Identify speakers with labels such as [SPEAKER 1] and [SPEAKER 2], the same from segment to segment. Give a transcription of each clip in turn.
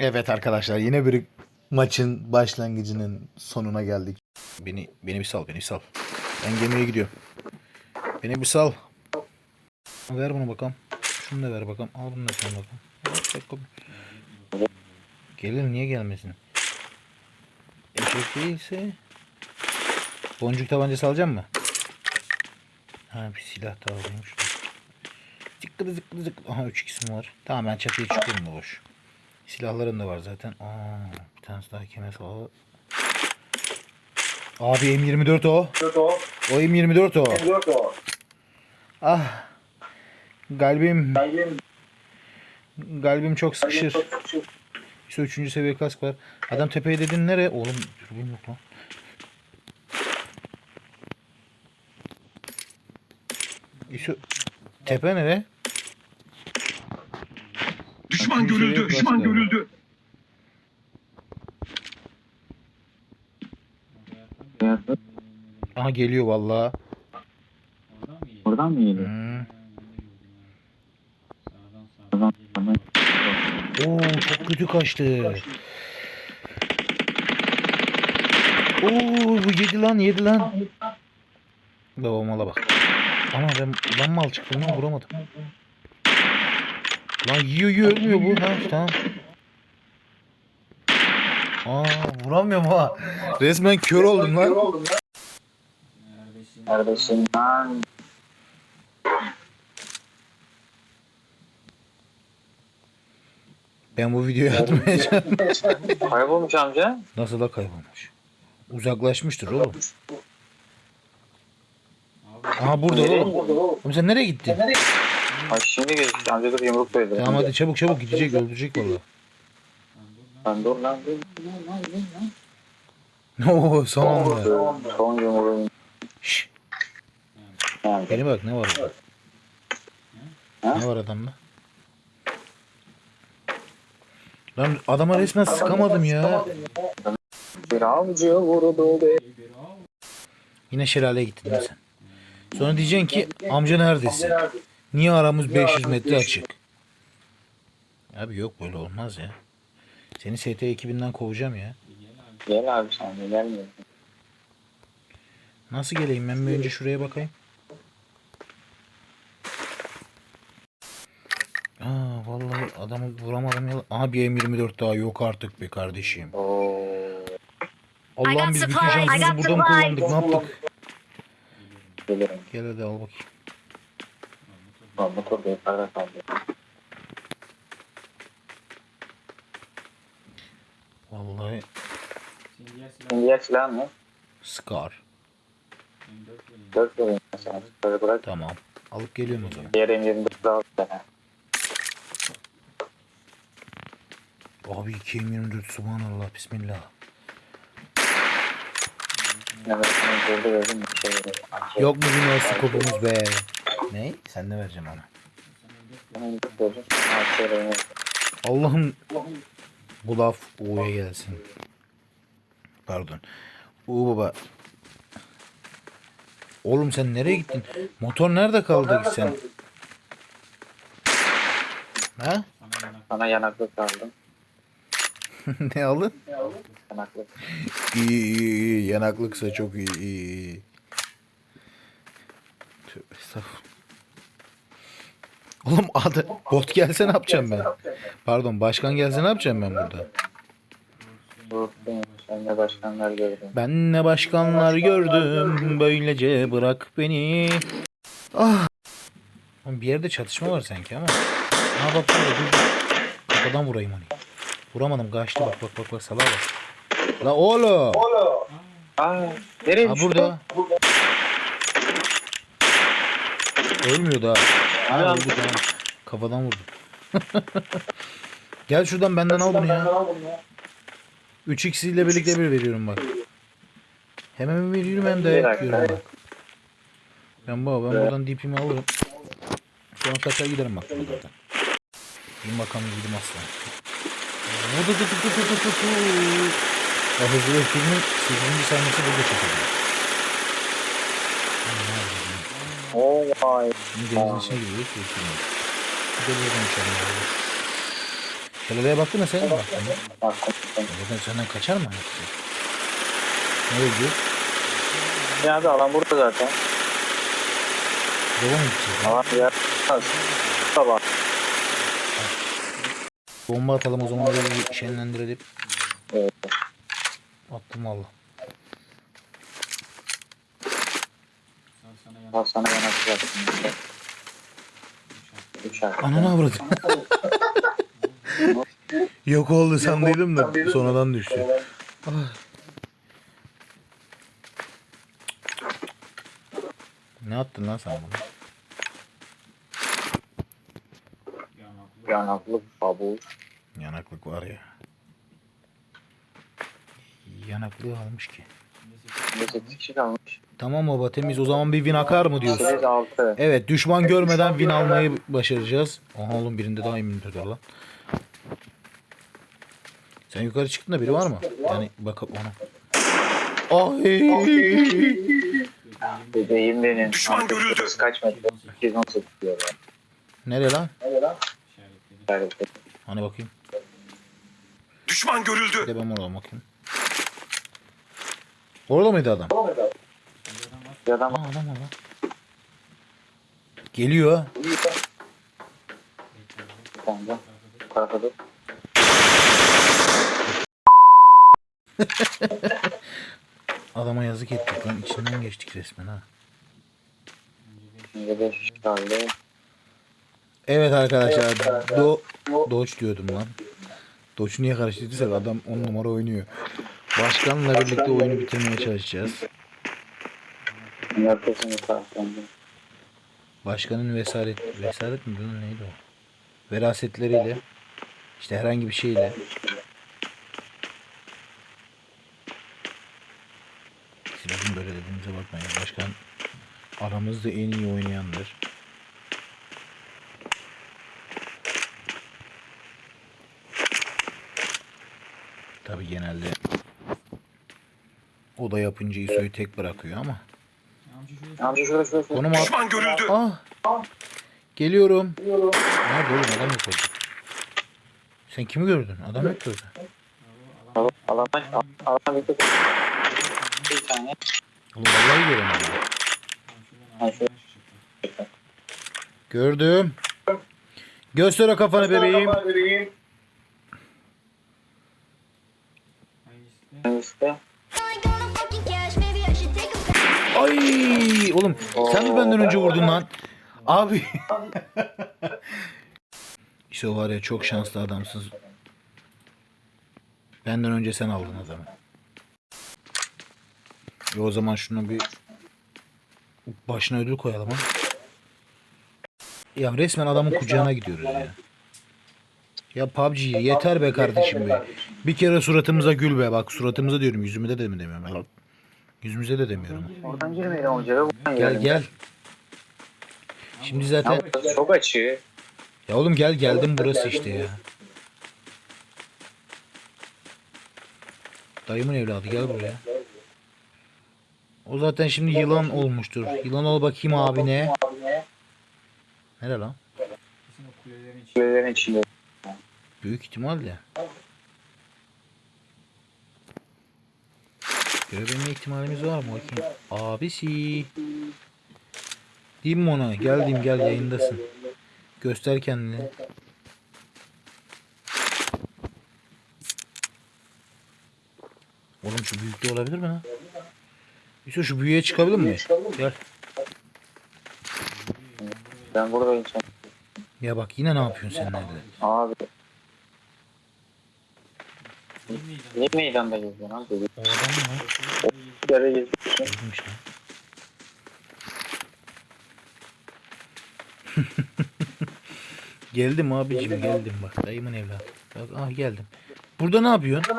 [SPEAKER 1] Evet arkadaşlar yine bir maçın başlangıcının sonuna geldik. Beni beni bir sal, beni bir sal. Ben gemiye gidiyorum. Beni bir sal. Ver bunu bakalım. Şunu da ver bakalım. Al bunu da sen bakalım. Al, bakalım. Gelir niye gelmesin? Eşek değilse boncuk tabancası alacağım mı? Ha bir silah da şunu. Zıkkıdı zıkkıdı zıkkıdı. Aha 3 isim var. Tamam ben çatıya çıkıyorum da boş. Silahlarım da var zaten. Aa, bir tanesi daha kemer silahı. Abi M24 o. O M24 o. Ah. Kalbim. Kalbim çok sıkışır. İşte üçüncü seviye kask var. Adam tepeye dedin nereye? Oğlum dürbün yok lan. İşte tepe nere?
[SPEAKER 2] Düşman görüldü. Düşman görüldü.
[SPEAKER 1] Aha geliyor vallahi.
[SPEAKER 3] Buradan mı geliyor?
[SPEAKER 1] Hmm. Oo çok kötü kaçtı. Oo bu yedi lan yedi lan. Babamala bak. Ama ben lan mal çıktım lan vuramadım. Lan yiyor yiyor ölmüyor bu. Ha tamam. Aa vuramıyorum ha. Resmen kör oldum lan.
[SPEAKER 3] Neredesin lan?
[SPEAKER 1] Ben bu videoyu atmayacağım.
[SPEAKER 3] Kaybolmuş amca.
[SPEAKER 1] Nasıl da kaybolmuş. Uzaklaşmıştır oğlum. Aha burada oğlum. Oğlum sen nereye gittin?
[SPEAKER 3] Ay şimdi geçti. Amca dur yumruk koydu.
[SPEAKER 1] Tamam hadi çabuk çabuk gidecek öldürecek valla.
[SPEAKER 3] Lan dur lan.
[SPEAKER 1] Oo son anda.
[SPEAKER 3] Son yumruğu.
[SPEAKER 1] Şşş.
[SPEAKER 3] Yani.
[SPEAKER 1] Beni bak ne var orada? Ne var adamda? Lan adama resmen sıkamadım ya.
[SPEAKER 3] Bir avcı vurdu be.
[SPEAKER 1] Yine şelaleye gittin değil mi sen? Sonra diyeceksin ki amca neredesin? Niye aramız 500 metre açık? Abi yok böyle olmaz ya. Seni ST ekibinden kovacağım ya.
[SPEAKER 3] Gel abi sen de gelmiyor.
[SPEAKER 1] Nasıl geleyim ben bir önce şuraya bakayım. Aa vallahi adamı vuramadım ya. Aha bir M24 daha yok artık be kardeşim. Allah'ım biz bütün şansımızı burada mı kullandık? Ne yaptık?
[SPEAKER 3] Gelirim.
[SPEAKER 1] Gel hadi al bakayım.
[SPEAKER 3] Lan motor da yukarıda kaldı.
[SPEAKER 1] Vallahi
[SPEAKER 3] Şimdi yer silah mı?
[SPEAKER 1] Scar.
[SPEAKER 3] Dört vereyim mesela. Böyle bırak.
[SPEAKER 1] Tamam. Alıp geliyorum o zaman.
[SPEAKER 3] Diğer M24 daha.
[SPEAKER 1] Abi 2 M24 subhanallah bismillah.
[SPEAKER 3] Evet, şey.
[SPEAKER 1] Yok mu yine skopumuz be? Ne? Sen de vereceğim ona. Allah'ım bu laf U'ya gelsin. Pardon. U baba. Oğlum sen nereye gittin? Motor nerede kaldı ki sen? Ha?
[SPEAKER 3] Sana yanaklık aldım.
[SPEAKER 1] ne aldın?
[SPEAKER 3] Yanaklık.
[SPEAKER 1] İyi iyi iyi. Yanaklıksa çok iyi iyi iyi. Tövbe estağfurullah. Oğlum adı bot gelse ne yapacağım ben? Pardon başkan gelse ne yapacağım ben burada?
[SPEAKER 3] Sen de başkanlar gördüm.
[SPEAKER 1] Ben ne başkanlar gördüm böylece bırak beni. Ah. Oğlum Bir yerde çatışma var sanki ama. Ha bak burada dur. dur. Kafadan vurayım onu. Vuramadım kaçtı bak bak bak bak salağa bak. La oğlum.
[SPEAKER 3] Aa, nereye
[SPEAKER 1] Ha
[SPEAKER 3] düştü?
[SPEAKER 1] burada. Ölmüyor daha.
[SPEAKER 3] Aynen.
[SPEAKER 1] vurdu tamam. Kafadan vurdu. Gel şuradan benden al bunu ya. 3x ile birlikte bir veriyorum bak. Hemen veriyorum hem de yiyorum bak. Ben baba ben buradan DP'mi alırım. Sonra kaçar giderim bak buradan. Bir bakalım gidim aslan. Vudu du du du du du du du. Ya Hızlı Öfke'nin 8. sahnesi burada çekildi.
[SPEAKER 3] Oh my.
[SPEAKER 1] Şimdi denizin içine giriyoruz. Buradan uçalım. abi. Şelaleye baktın mı sen? baktın?
[SPEAKER 3] Bak,
[SPEAKER 1] Zaten senden kaçar mı? Ne oldu?
[SPEAKER 3] Ya abi alan burada zaten.
[SPEAKER 1] Devam mı gideceğiz?
[SPEAKER 3] Alan yer. Sabah.
[SPEAKER 1] Bomba atalım o zaman öyle bir şenlendirelim.
[SPEAKER 3] Evet.
[SPEAKER 1] Attım valla.
[SPEAKER 3] Al sana ben atacaktım.
[SPEAKER 1] Ananı avradım. Yok oldu sandıydım da sonradan düştü. Ah. Ne attın lan sen bana?
[SPEAKER 3] Yanaklı babu.
[SPEAKER 1] Yanaklık var ya. Yanaklığı almış ki.
[SPEAKER 3] Neyse kişi kalmış.
[SPEAKER 1] Tamam baba temiz o zaman bir win akar mı diyorsun?
[SPEAKER 3] 8 6.
[SPEAKER 1] Evet düşman görmeden win almayı başaracağız. Aha oğlum birinde daha immünitör lan. Sen yukarı çıktın da biri var mı? Yani bakıp ona. Ay.
[SPEAKER 3] Bebeğim benim. Düşman görüldü. Kaç metre? 218 diyorlar.
[SPEAKER 1] Nereye lan? Hani bakayım.
[SPEAKER 2] Düşman görüldü.
[SPEAKER 1] Bir de ben oradan bakayım. Orada mıydı adam?
[SPEAKER 3] Bir adam
[SPEAKER 1] Aa adam var lan. Geliyor.
[SPEAKER 3] bende. Bu tarafa dur.
[SPEAKER 1] Adama yazık ettik lan. içinden geçtik resmen ha.
[SPEAKER 3] Şimdi 5 kişi kaldı.
[SPEAKER 1] Evet arkadaşlar. Do Doç diyordum lan. Doç niye karıştırdıysak adam 10 numara oynuyor. Başkanla birlikte oyunu bitirmeye çalışacağız. Başkanın vesaret vesaret mi bunun neydi o? Verasetleriyle işte herhangi bir şeyle Siz bizim böyle dediğimize bakmayın. Başkan aramızda en iyi oynayandır. Tabi genelde o da yapınca İso'yu tek bırakıyor ama.
[SPEAKER 3] Amca şurada şurada şurada.
[SPEAKER 1] Konum at.
[SPEAKER 2] Düşman görüldü.
[SPEAKER 1] Ah. Geliyorum. Nerede oğlum adam yok orada. Sen kimi gördün? Adam yok ki orada.
[SPEAKER 3] Al- Alan alan bir tek. Bir tane.
[SPEAKER 1] Oğlum vallahi göremedim.
[SPEAKER 3] Ha şu.
[SPEAKER 1] Gördüm. Göster o kafanı bebeğim.
[SPEAKER 3] Hangisi?
[SPEAKER 1] Ay oğlum sen mi benden önce vurdun lan? Abi. işte var ya çok şanslı adamsın. Benden önce sen aldın adamı. E o zaman şunu bir başına ödül koyalım ha. Ya resmen adamın kucağına gidiyoruz ya. Ya PUBG yeter be kardeşim be. Bir kere suratımıza gül be bak suratımıza diyorum yüzümüze de mi demiyorum. Yüzümüze de demiyorum.
[SPEAKER 3] Oradan girmeyelim hoca. Buradan
[SPEAKER 1] Gel
[SPEAKER 3] girelim.
[SPEAKER 1] gel. Şimdi zaten
[SPEAKER 3] Ya Çok açı.
[SPEAKER 1] ya oğlum gel geldim burası işte ya. Dayımın evladı gel buraya. O zaten şimdi yılan olmuştur. Yılan ol bakayım abine. Nere lan?
[SPEAKER 3] Kulelerin içinde.
[SPEAKER 1] Büyük ihtimalle. Görebilme ihtimalimiz var mı bakayım? Abisi. Diyeyim mi ona? Geldim gel yayındasın. Göster kendini. Oğlum şu büyükte olabilir mi lan? Yusuf şu büyüğe çıkabilir mi? Gel.
[SPEAKER 3] Ben buradayım sen.
[SPEAKER 1] Ya bak yine ne yapıyorsun sen nerede?
[SPEAKER 3] Abi. Niye meydanda geziyorsun abi?
[SPEAKER 1] O adam mı?
[SPEAKER 3] Bir yere geziyorsun.
[SPEAKER 1] Öldümüş lan. geldim abicim geldim bak dayımın evladı. Bak ah geldim. Burada ne yapıyorsun?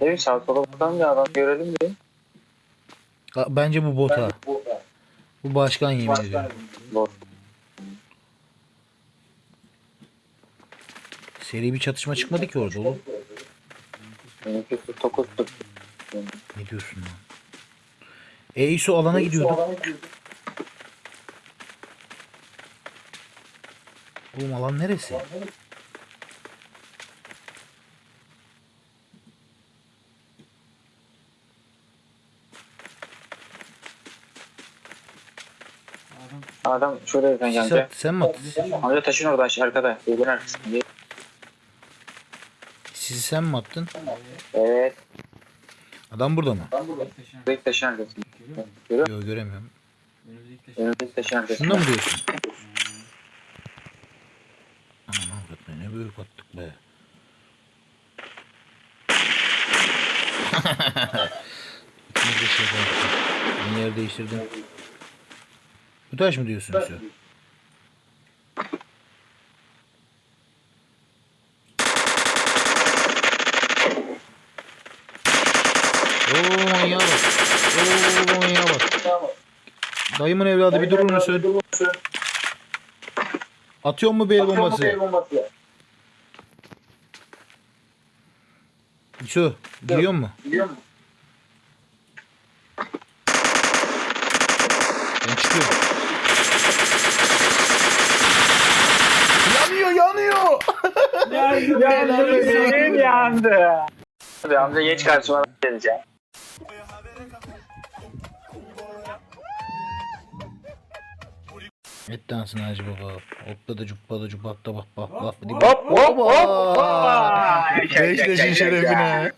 [SPEAKER 3] Demin sağ sola bakalım ya adam görelim diye.
[SPEAKER 1] Ha, Bence bu bota. Bu başkan yemin ediyorum.
[SPEAKER 3] Bot.
[SPEAKER 1] Seri bir çatışma çıkmadı ki orada oğlum. Ne diyorsun lan? Eisu alana gidiyordu. Oğlum alan neresi?
[SPEAKER 3] Adam şuraya
[SPEAKER 1] sen
[SPEAKER 3] geldi.
[SPEAKER 1] sen mi attın?
[SPEAKER 3] Amca taşın orada aşağı arkada. Evin arkasında.
[SPEAKER 1] Sen mi attın?
[SPEAKER 3] Evet.
[SPEAKER 1] Adam burada mı?
[SPEAKER 3] Buradaki taşın arkasında. Görüyor
[SPEAKER 1] Yok göremiyorum.
[SPEAKER 3] Önümüzdeki taşın arkasında.
[SPEAKER 1] Şunda mı diyorsun? Aman hakikaten ne büyük attık be. İkimiz de şey. Ben yer değiştirdim. Bu taş mı diyorsun sen? Oo manyağa bak. Oo manyağa bak. Dayımın evladı bir durur musun? Atıyor mu bir el bombası? Şu, giriyor mu?
[SPEAKER 3] Biliyor musun?
[SPEAKER 1] Ben çıkıyorum. yanıyor yanıyor.
[SPEAKER 3] Yandı benim yandı. Hadi amca geç karşıma geleceğim.
[SPEAKER 1] Et dansın Hacı Baba. Hoppa da cuppa da cupak da bak bak bak.
[SPEAKER 3] Hop hop hop hop.
[SPEAKER 1] Beşleşin şerefine.